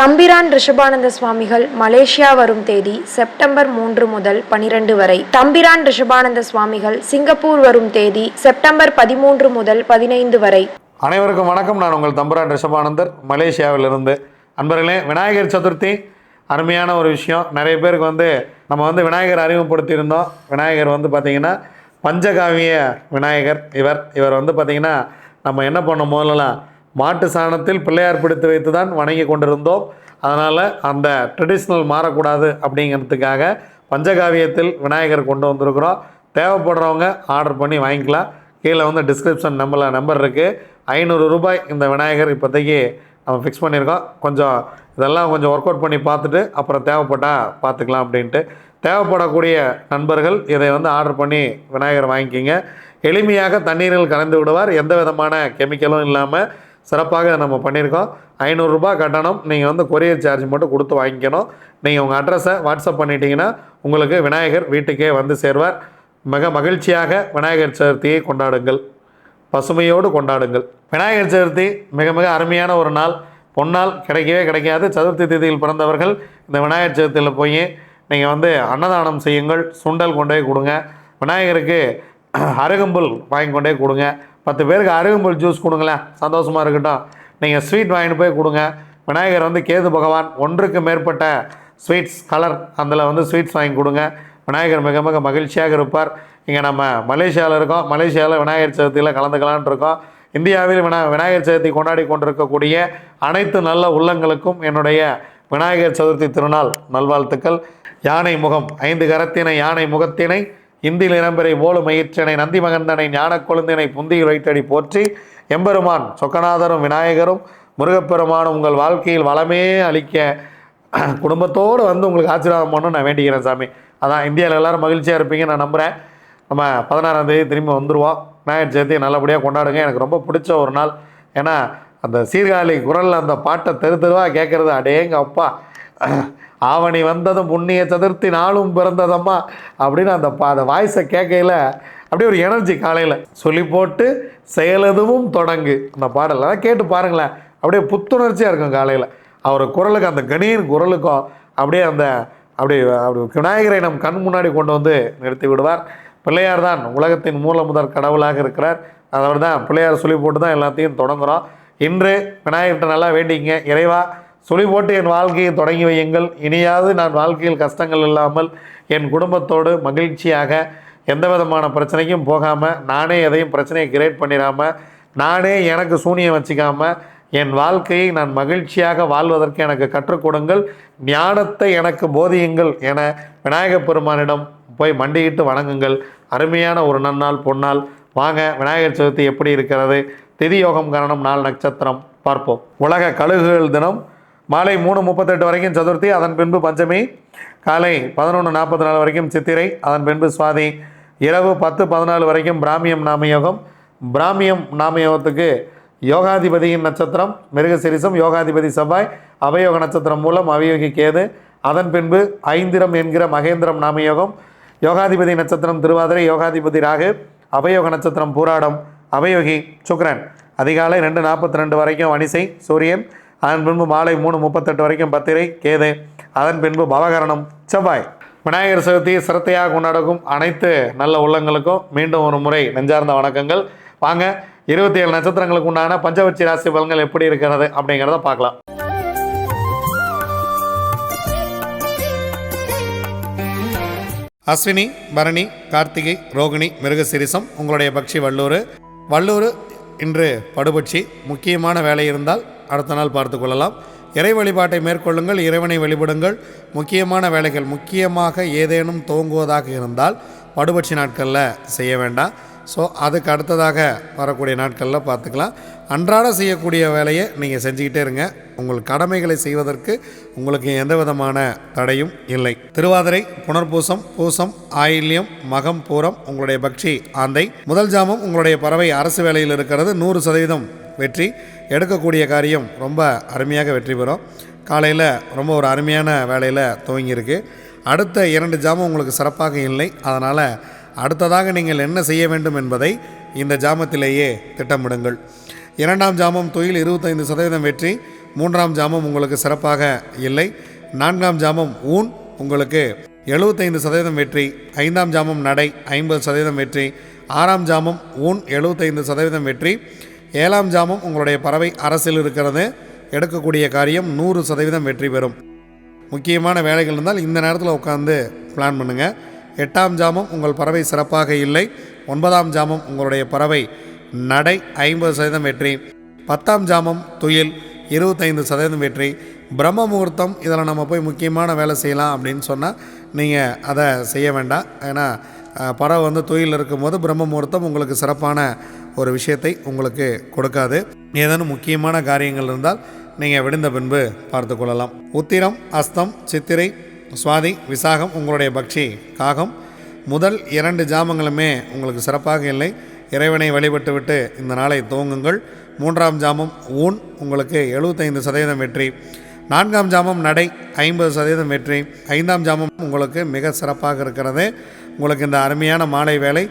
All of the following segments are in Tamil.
தம்பிரான் ரிஷபானந்த சுவாமிகள் மலேசியா வரும் தேதி செப்டம்பர் மூன்று முதல் பனிரெண்டு வரை. தம்பிரான் ரிஷபானந்த சுவாமிகள் சிங்கப்பூர் வரும் தேதி செப்டம்பர் பதிமூன்று முதல் பதினைந்து வரை. அனைவருக்கும் வணக்கம். நான் உங்கள் தம்பிரான் ரிஷபானந்தர் மலேசியாவிலிருந்து. அன்பர்களே விநாயகர் சதுர்த்தி அருமையான ஒரு விஷயம். நிறைய பேருக்கு வந்து நம்ம வந்து விநாயகர் அறிமுகப்படுத்தியிருந்தோம். விநாயகர் வந்து பார்த்திங்கன்னா பஞ்சகாவிய விநாயகர் இவர். இவர் வந்து பார்த்திங்கன்னா நம்ம என்ன பண்ணோம் முதல்லலாம் மாட்டு சாணத்தில் பிள்ளையார் பிடித்து வைத்து தான் வணங்கி கொண்டிருந்தோம். அதனால் அந்த ட்ரெடிஷ்னல் மாறக்கூடாது அப்படிங்கிறதுக்காக பஞ்சகாவியத்தில் விநாயகர் கொண்டு வந்திருக்கிறோம். தேவைப்படுறவங்க ஆர்டர் பண்ணி வாங்கிக்கலாம். கீழே வந்து டிஸ்கிரிப்ஷன் நம்பரில் நம்பர் இருக்குது ஐநூறு ரூபாய் இந்த விநாயகர் இப்போதைக்கு நம்ம ஃபிக்ஸ் பண்ணியிருக்கோம். கொஞ்சம் இதெல்லாம் கொஞ்சம் ஒர்க் அவுட் பண்ணி பார்த்துட்டு அப்புறம் தேவைப்பட்டால் பார்த்துக்கலாம் அப்படின்ட்டு. தேவைப்படக்கூடிய நண்பர்கள் இதை வந்து ஆர்டர் பண்ணி விநாயகர் வாங்கிக்கிங்க. எளிமையாக தண்ணீரில் கலந்து விடுவார். எந்த விதமான கெமிக்கலும் இல்லாமல் சிறப்பாக நம்ம பண்ணியிருக்கோம். ஐநூறுரூபா கட்டணம் நீங்கள் வந்து கொரியர் சார்ஜ் மட்டும் கொடுத்து வாங்கிக்கணும். நீங்கள் உங்கள் அட்ரஸை வாட்ஸ்அப் பண்ணிட்டீங்கன்னா உங்களுக்கு விநாயகர் வீட்டுக்கே வந்து சேர்வார். மிக மகிழ்ச்சியாக விநாயகர் சதுர்த்தியை கொண்டாடுங்கள். பசுமையோடு கொண்டாடுங்கள். விநாயகர் சதுர்த்தி மிக மிக அருமையான ஒரு நாள். பொன்னால் கிடைக்கவே கிடைக்காது. சதுர்த்தி திதியில் பிறந்தவர்கள் இந்த விநாயகர் சதுர்த்தியில் போய் நீங்கள் வந்து அன்னதானம் செய்யுங்கள். சுண்டல் கொண்டு போய் கொடுங்க. விநாயகருக்கு அருகம்புல் வாங்கி கொண்டே கொடுங்க. பத்து பேருக்கு அருகம்புல் ஜூஸ் கொடுங்களேன். சந்தோஷமாக இருக்கட்டும். நீங்கள் ஸ்வீட் வாங்கிட்டு போய் கொடுங்க. விநாயகர் வந்து கேது பகவான் ஒன்றுக்கு மேற்பட்ட ஸ்வீட்ஸ் கலர் அதில் வந்து ஸ்வீட்ஸ் வாங்கி கொடுங்க. விநாயகர் மிக மிக மகிழ்ச்சியாக இருப்பார். இங்கே நம்ம மலேசியாவில் இருக்கோம். மலேசியாவில் விநாயகர் சதுர்த்தியில் கலந்துக்கலான்ட்டு இருக்கோம். இந்தியாவில் வினா விநாயகர் சதுர்த்தி கொண்டாடி கொண்டிருக்கக்கூடிய அனைத்து நல்ல உள்ளங்களுக்கும் என்னுடைய விநாயகர் சதுர்த்தி திருநாள் நல்வாழ்த்துக்கள். யானை முகம் ஐந்து கரத்தினை யானை முகத்தினை இந்தில் இளம்பெறை ஓலு மயிற்றனை நந்தி மகந்தனை ஞான கொழுந்தினை புந்தியில் வைத்தடி போற்றி எம்பெருமான் சொக்கநாதரும் விநாயகரும் முருகப்பெருமானும் உங்கள் வாழ்க்கையில் வளமே அளிக்க குடும்பத்தோடு வந்து உங்களுக்கு ஆசீர்வாதம் பண்ணணும் நான் வேண்டிக்கிறேன் சாமி. அதான் இந்தியாவில் எல்லாரும் மகிழ்ச்சியாக இருப்பீங்க நான் நம்புகிறேன் நம்ம பதினாறாம் தேதி திரும்பி வந்துடுவோம் விநாயகர் சதுர்த்தியை நல்லபடியாக கொண்டாடுங்க. எனக்கு ரொம்ப பிடிச்ச ஒரு நாள். ஏன்னா அந்த சீர்காழி குரலில் அந்த பாட்டை தெரு தெருவாக கேட்குறது அடேங்க அப்பா ஆவணி வந்ததும் புண்ணிய சதுர்த்தி நாளும் பிறந்ததம்மா அப்படின்னு அந்த பா அந்த வாய்ஸை கேட்கையில் அப்படியே ஒரு எனர்ஜி காலையில். சொல்லி போட்டு செயலதுவும் தொடங்கு. அந்த பாடல் அதான் கேட்டு பாருங்களேன். அப்படியே புத்துணர்ச்சியாக இருக்கும் காலையில். அவர் குரலுக்கு அந்த கணீர் குரலுக்கும் அப்படியே அந்த அப்படி அப்படி விநாயகரை நம் கண் முன்னாடி கொண்டு வந்து நிறுத்தி விடுவார். பிள்ளையார் தான் உலகத்தின் மூல முதற் கடவுளாக இருக்கிறார். அதோடு தான் பிள்ளையார் சொல்லி போட்டு தான் எல்லாத்தையும் தொடங்குறோம். இன்று விநாயகர்கிட்ட நல்லா வேண்டிங்க இறைவா சுழி போட்டு என் வாழ்க்கையை தொடங்கி வையுங்கள். இனியாவது நான் வாழ்க்கையில் கஷ்டங்கள் இல்லாமல் என் குடும்பத்தோடு மகிழ்ச்சியாக எந்த விதமான பிரச்சனைக்கும் போகாமல் நானே எதையும் பிரச்சனையை கிரியேட் பண்ணிடாமல் நானே எனக்கு சூனியம் வச்சுக்காமல் என் வாழ்க்கையை நான் மகிழ்ச்சியாக வாழ்வதற்கு எனக்கு கற்றுக் கொடுங்கள். ஞானத்தை எனக்கு போதியுங்கள் என விநாயகப் பெருமானிடம் போய் மண்டியிட்டு வணங்குங்கள். அருமையான ஒரு நன்னாள் பொன்னாள். வாங்க விநாயகர் சதுர்த்தி எப்படி இருக்கிறது? திதி யோகம் காரணம் நாள் நட்சத்திரம். பார்ப்போம். உலக கழுகுகள் தினம். மாலை மூணு முப்பத்தெட்டு வரைக்கும் சதுர்த்தி அதன் பின்பு பஞ்சமி காலை பதினொன்று நாற்பத்தி நாலு வரைக்கும் சித்திரை அதன் பின்பு சுவாதி இரவு பத்து பதினாலு வரைக்கும் பிராமியம் நாமயோகம். பிராமியம் நாமயோகத்துக்கு யோகாதிபதியின் நட்சத்திரம் மிருகசிரிசம் யோகாதிபதி செவ்வாய் அவயோக நட்சத்திரம் மூலம் அவயோகி கேது. அதன் பின்பு ஐந்திரம் என்கிற மகேந்திரம் நாமயோகம். யோகாதிபதி நட்சத்திரம் திருவாதிரை யோகாதிபதி ராகு அவயோக நட்சத்திரம் பூராடம் அவயோகி சுக்ரன் அதிகாலை ரெண்டு நாற்பத்தி ரெண்டு வரைக்கும் வனிசை சூரியன். அதன் பின்பு மாலை மூணு முப்பத்தெட்டு வரைக்கும் பத்திரை கேது. அதன் பின்பு பவகரணம் செவ்வாய். விநாயகர் சதுர்த்தி சிரத்தையாக கொண்டாடக்கும் அனைத்து நல்ல உள்ளங்களுக்கும் மீண்டும் ஒரு முறை நெஞ்சார்ந்த வணக்கங்கள். வாங்க இருபத்தி ஏழு நட்சத்திரங்களுக்கு உண்டான பஞ்சவட்சி ராசி பலன்கள் எப்படி இருக்கிறது அப்படிங்கிறத பார்க்கலாம். அஸ்வினி பரணி கார்த்திகை ரோகிணி மிருகசிரிசம் உங்களுடைய பக்ஷி வள்ளூர் வள்ளூர் இன்று படுபட்சி முக்கியமான வேலை இருந்தால் அடுத்த நாள் பார்த்து கொள்ளலாம். இறை வழிபாட்டை மேற்கொள்ளுங்கள் இறைவனை வழிபடுங்கள். முக்கியமான வேலைகள் முக்கியமாக ஏதேனும் துவங்குவதாக இருந்தால் படுபட்சி நாட்களில் செய்ய வேண்டாம். ஸோ அதுக்கு அடுத்ததாக வரக்கூடிய நாட்களில் பார்த்துக்கலாம். அன்றாட செய்யக்கூடிய வேலையை நீங்கள் செஞ்சுக்கிட்டே இருங்க. உங்கள் கடமைகளை செய்வதற்கு உங்களுக்கு எந்த விதமான தடையும் இல்லை. திருவாதிரை புனர்பூசம் பூசம் ஆயில்யம் மகம் பூரம் உங்களுடைய பக்ஷி ஆந்தை. முதல் ஜாமம் உங்களுடைய பறவை அரசு வேலையில் இருக்கிறது. நூறு சதவீதம் வெற்றி எடுக்கக்கூடிய காரியம் ரொம்ப அருமையாக வெற்றி பெறும். காலையில் ரொம்ப ஒரு அருமையான வேலையில் துவங்கியிருக்கு. அடுத்த இரண்டு ஜாமம் உங்களுக்கு சிறப்பாக இல்லை. அதனால் அடுத்ததாக நீங்கள் என்ன செய்ய வேண்டும் என்பதை இந்த ஜாமத்திலேயே திட்டமிடுங்கள். இரண்டாம் ஜாமம் தொழில் இருபத்தைந்து சதவீதம் வெற்றி மூன்றாம் ஜாமம் உங்களுக்கு சிறப்பாக இல்லை. நான்காம் ஜாமம் ஊன் உங்களுக்கு எழுபத்தைந்து சதவீதம் வெற்றி ஐந்தாம் ஜாமம் நடை ஐம்பது சதவீதம் வெற்றி ஆறாம் ஜாமம் ஊன் எழுபத்தைந்து சதவீதம் வெற்றி ஏழாம் ஜாமம் உங்களுடைய பறவை அரசில் இருக்கிறது. எடுக்கக்கூடிய காரியம் நூறு சதவீதம் வெற்றி பெறும். முக்கியமான வேலைகள் இருந்தால் இந்த நேரத்தில் உட்காந்து பிளான் பண்ணுங்கள் எட்டாம் ஜாமம் உங்கள் பறவை சிறப்பாக இல்லை. ஒன்பதாம் ஜாமம் உங்களுடைய பறவை நடை ஐம்பது சதவீதம் வெற்றி. பத்தாம் ஜாமம் துயில் இருபத்தைந்து சதவீதம் வெற்றி. பிரம்ம முகூர்த்தம் இதில் நம்ம போய் முக்கியமான வேலை செய்யலாம் அப்படின்னு சொன்னால் நீங்கள் அதை செய்ய வேண்டாம். ஏன்னா பறவை வந்து துயில் இருக்கும்போது பிரம்ம முகூர்த்தம் உங்களுக்கு சிறப்பான ஒரு விஷயத்தை உங்களுக்கு கொடுக்காது. ஏதேனும் முக்கியமான காரியங்கள் இருந்தால் நீங்கள் விடுந்த பின்பு பார்த்து கொள்ளலாம். உத்திரம் அஸ்தம் சித்திரை சுவாதி விசாகம் உங்களுடைய பக்ஷி காகம். முதல் இரண்டு ஜாமங்களுமே உங்களுக்கு சிறப்பாக இல்லை. இறைவனை வழிபட்டு விட்டு இந்த நாளை துவங்குங்கள். மூன்றாம் ஜாமம் ஊன் உங்களுக்கு எழுபத்தைந்து சதவீதம் வெற்றி. நான்காம் ஜாமம் நடை ஐம்பது சதவீதம் வெற்றி. ஐந்தாம் ஜாமம் உங்களுக்கு மிக சிறப்பாக இருக்கிறது. உங்களுக்கு இந்த அருமையான மாலை வேலை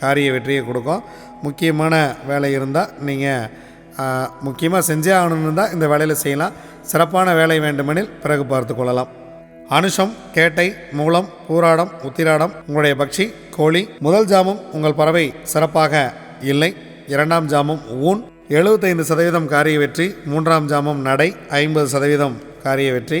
காரிய வெற்றியை கொடுக்கும். முக்கியமான வேலை இருந்தால் நீங்கள் முக்கியமாக செஞ்சே ஆகணும்னு தான் இந்த வேலையில் செய்யலாம். சிறப்பான வேலை வேண்டுமெனில் பிறகு பார்த்து கொள்ளலாம். அனுஷம் கேட்டை மூலம் பூராடம் உத்திராடம் உங்களுடைய பக்ஷி கோழி முதல் ஜாமும் உங்கள் பறவை சிறப்பாக இல்லை. இரண்டாம் ஜாமும் ஊன். எழுபத்தைந்து சதவீதம் காரிய வெற்றி மூன்றாம் ஜாமம் நடை ஐம்பது சதவீதம் காரிய வெற்றி.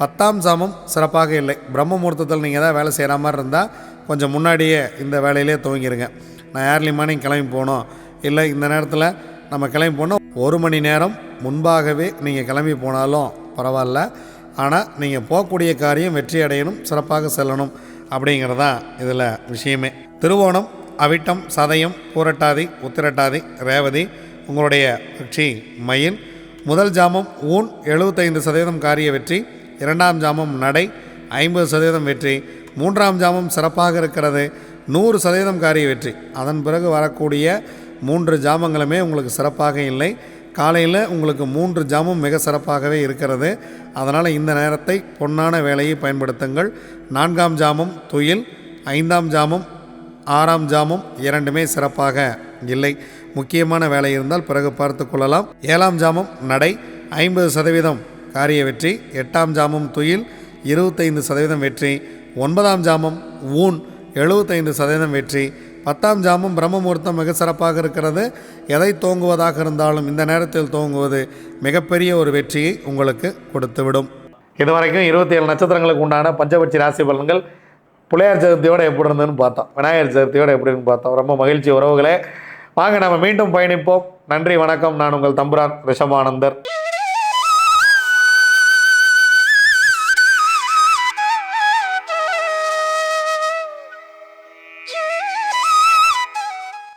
பத்தாம் ஜாமம் சிறப்பாக இல்லை. பிரம்ம முகூர்த்தத்தில் நீங்கள் தான் வேலை செய்கிற மாதிரி இருந்தால் கொஞ்சம் முன்னாடியே இந்த வேலையிலே துவங்கிடுங்க நான் ஏர்லி மார்னிங் கிளம்பி போகணும் இல்லை இந்த நேரத்தில் நம்ம கிளம்பி போனோம். ஒரு மணி நேரம் முன்பாகவே நீங்கள் கிளம்பி போனாலும் பரவாயில்ல. ஆனால் நீங்கள் போகக்கூடிய காரியம் வெற்றி அடையணும் சிறப்பாக செல்லணும் அப்படிங்கிறது தான் இதில் விஷயமே. திருவோணம் அவிட்டம் சதயம் பூரட்டாதி உத்திரட்டாதி ரேவதி உங்களுடைய கட்சி மயில். முதல் ஜாமம் ஊன் எழுபத்தைந்து சதவீதம் காரிய வெற்றி. இரண்டாம் ஜாமம் நடை ஐம்பது சதவீதம் வெற்றி மூன்றாம் ஜாமம் சிறப்பாக இருக்கிறது நூறு சதவீதம் காரிய வெற்றி. அதன் பிறகு வரக்கூடிய மூன்று ஜாமங்களுமே உங்களுக்கு சிறப்பாக இல்லை. காலையில் உங்களுக்கு மூன்று ஜாமும் மிக சிறப்பாகவே இருக்கிறது. அதனால் இந்த நேரத்தை பொன்னான வேலையை பயன்படுத்துங்கள். நான்காம் ஜாமம் துயில் ஐந்தாம் ஜாமம் ஆறாம் ஜாமம் இரண்டுமே சிறப்பாக இல்லை. முக்கியமான வேலை இருந்தால் பிறகு பார்த்து கொள்ளலாம். ஏழாம் ஜாமம் நடை ஐம்பது சதவீதம் காரிய வெற்றி எட்டாம் ஜாமம் துயில் இருபத்தைந்து சதவீதம் வெற்றி ஒன்பதாம் ஜாமம் ஊன் எழுபத்தைந்து சதவீதம் வெற்றி பத்தாம் ஜாமம் பிரம்மமுகூர்த்தம் மிக சிறப்பாக இருக்கிறது. எதை தோங்குவதாக இருந்தாலும் இந்த நேரத்தில் தோங்குவது மிகப்பெரிய ஒரு வெற்றியை உங்களுக்கு கொடுத்துவிடும். இதுவரைக்கும் இருபத்தி ஏழு நட்சத்திரங்களுக்கு உண்டான பஞ்சபட்சி ராசி பலன்கள் பிள்ளையார் சதுர்த்தியோட எப்படி இருந்ததுன்னு பார்த்தோம். விநாயகர் சதுர்த்தியோட எப்படின்னு பார்த்தோம். ரொம்ப மகிழ்ச்சி உறவுகளே. வாங்க நம்ம மீண்டும் பயணிப்போம். நன்றி வணக்கம். நான் உங்கள் தம்புரான் ரிஷபானந்தர்.